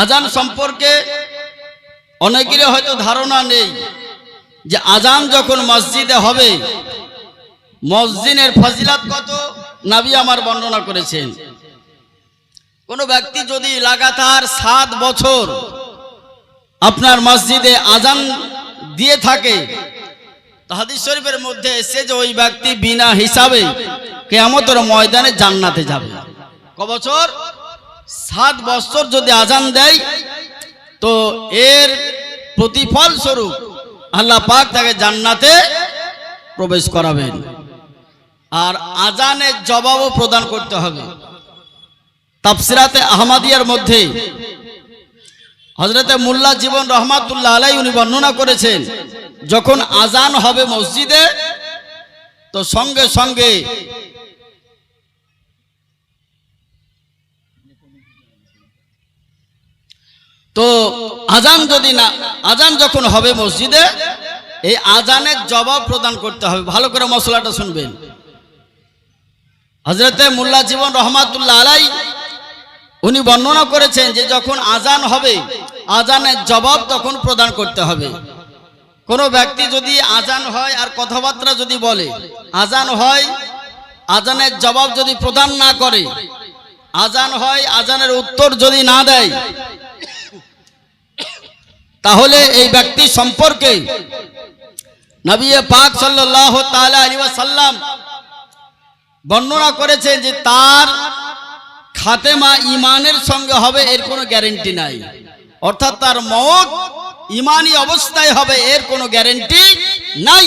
আজান সম্পর্কে অনেকেরই হয়তো ধারণা নেই যে আজান যখন মসজিদে হবে, মসজিদের ফজিলাত কত? নাবি আমার বর্ণনা করেছেন। কোনো ব্যক্তি যদি লাগাতার সাত বছর আপনার মসজিদে আজান দিয়ে থাকে হাদিস শরীফের মধ্যে এসে যে ওই ব্যক্তি বিনা হিসাবে কেয়ামতের ময়দানে জান্নাতে যাবে। ক বছর? সাত বছর যদি আজান দেয়, তো এর প্রতিফল স্বরূপ আল্লাহ পাক তাকে জান্নাতে প্রবেশ করাবেন। আর আজানের জবাবও প্রদান করতে হবে। তাফসিরাতে আহমাদিয়ার মধ্যে হজরতে মোল্লা জীবন রহমাতুল্লাহ আলাই উনি বর্ণনা করেছেন, যখন আজান হবে মসজিদে, তো সঙ্গে সঙ্গে তো আজান যদি না আজান যখন হবে মসজিদে, এই আজানের জবাব প্রদান করতে হবে। ভালো করে মশলাটা শুনবেন। হজরতে মোল্লা জীবন রহমাতুল্লাহ আলাই, উনি বর্ণনা করেছেন যে যখন আজান হবে, আজানের জবাব তখন প্রদান করতে হবে। কোনো ব্যক্তি যদি আজান হয় আর কথাবার্তা যদি বলে, আজান হয়, আজানের জবাব যদি প্রদান না করে আজান হয়, আজানের উত্তর যদি না দেয়, তাহলে এই ব্যক্তি সম্পর্কে নবী পাক সাল্লাহ ওয়াসাল্লাম বর্ণনা করেছেন যে তার খাতেমা ইমানের সঙ্গে হবে, এর কোনো গ্যারেন্টি নাই। অর্থাৎ তার মত ইমানি অবস্থায় হবে, এর কোনো গ্যারেন্টি নাই।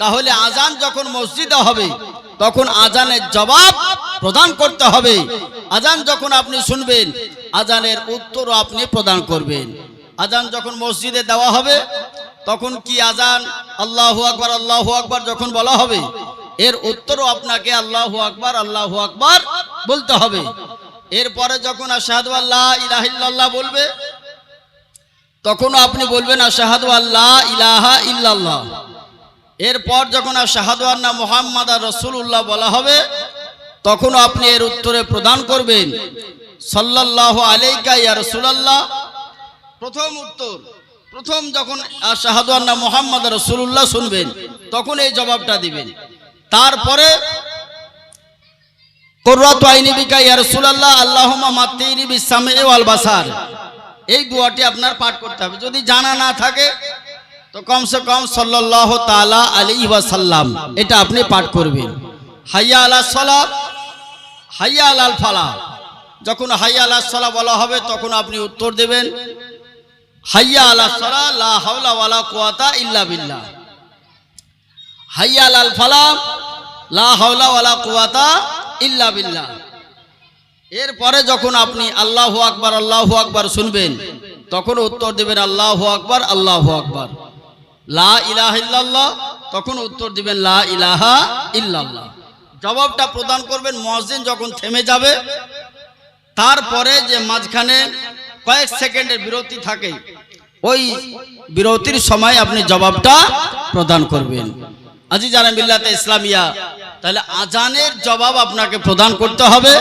তাহলে আজান যখন মসজিদে হবে, তখন আজানের জবাব প্রদান করতে হবে। আজান যখন আপনি শুনবেন, আজানের উত্তরও আপনি প্রদান করবেন। আজান যখন মসজিদে দেওয়া হবে, তখন কি আজান? আল্লাহ আকবার আল্লাহ আকবার যখন বলা হবে, এর উত্তরও আপনাকে আল্লাহু আকবার আল্লাহু আকবার বলতে হবে। এরপরে যখন আশাহাদু আল্লাহ ইলাহিল্লাহ বলবে, তখনও আপনি বলবেন আশাহাদু আল্লাহ ইলাহা ইল্লাল্লাহ। এরপর যখন আশাহাদু আন্না মোহাম্মদ আর রসুল্লাহ বলা হবে তখনও আপনি এর উত্তরে প্রদান করবেন। সাল্লাল্লাহু আলাইকা ইয়া রাসূলুল্লাহ। প্রথম উত্তর, প্রথম যখন আশাহাদু আন্না মোহাম্মদ রসুল্লাহ শুনবেন, তখন এই জবাবটা দিবেন। তারপরে, কোররাত আইনি বিকা ইয়া রাসূলুল্লাহ, আল্লাহুম্মা মাত্তিনি বিসামি ওয়াল বাসার এই দোয়াটি আপনার পাঠ করতে হবে। যদি জানা না থাকে, তো কমসে কম সাল্লাল্লাহু তাআলা আলাইহি ওয়াসাল্লাম, এটা আপনি পাঠ করবেন। হাইয়া আলা সালাত হাইয়া আলাল ফালা যখন হাইয়া আলা সালাহ বলা হবে, তখন আপনি উত্তর দেবেন হাইয়া আলা লা ইল্লা বিল্লাহ। হাইয়া ফালাহ লা ইল্লা বিল্লাহ। এরপরে যখন আপনি আল্লাহু আকবার আল্লাহু আকবার শুনবেন, তখন উত্তর দেবেন আল্লাহু আকবার আল্লাহু আকবার। লা ইল্লাল্লাহ, তখন উত্তর দিবেন লা ইলাহা ইল্লাল্লাহ। জবাবটা প্রদান করবেন মুয়াজ্জিন যখন থেমে যাবে, তারপরে যে মাঝখানে কয়েক সেকেন্ডের বিরতি থাকে, ওই বিরতির সময় আপনি জবাবটা প্রদান করবেন। আজি জানা বিল্লাতে ইসলামিয়া, তাহলে আজানের জবাব আপনাকে প্রদান করতে হবে।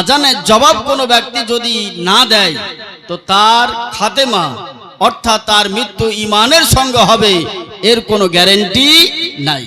আজানের জবাব কোনো ব্যক্তি যদি না দেয়, তো তার খাতেমা, অর্থাৎ তার মৃত্যু ইমানের সঙ্গে হবে, এর কোনো গ্যারেন্টি নাই।